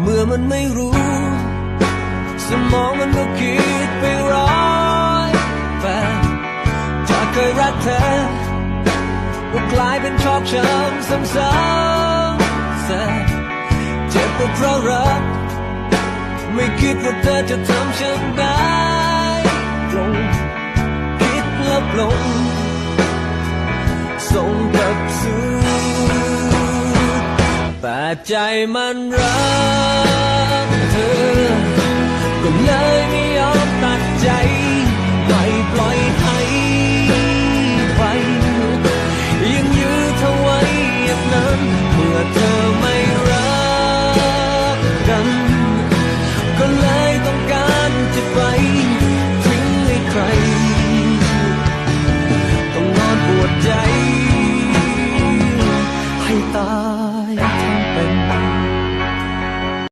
เมื่อมันไม่รู้ สมองมันก็คิดไปร้อยแปดจาเคยรักเธอก็กลายเป็นชอบช้ำซ้ำๆแสนเจ็บก็เพราะรัก ไม่คิดว่าเธอจะทำฉันได้ลงคิดแล้วลง แต่ใจมันรักเธอ ก็เลยไม่ยอมตัดใจ ไม่ปล่อยให้ไป ยังยื้อเธอไว้อย่นั้น เมื่อเธอไม่รักกัน ก็เลยต้องการจะไปทิ้งให้ใคร ต้องนอนปวดใจ ให้ตาย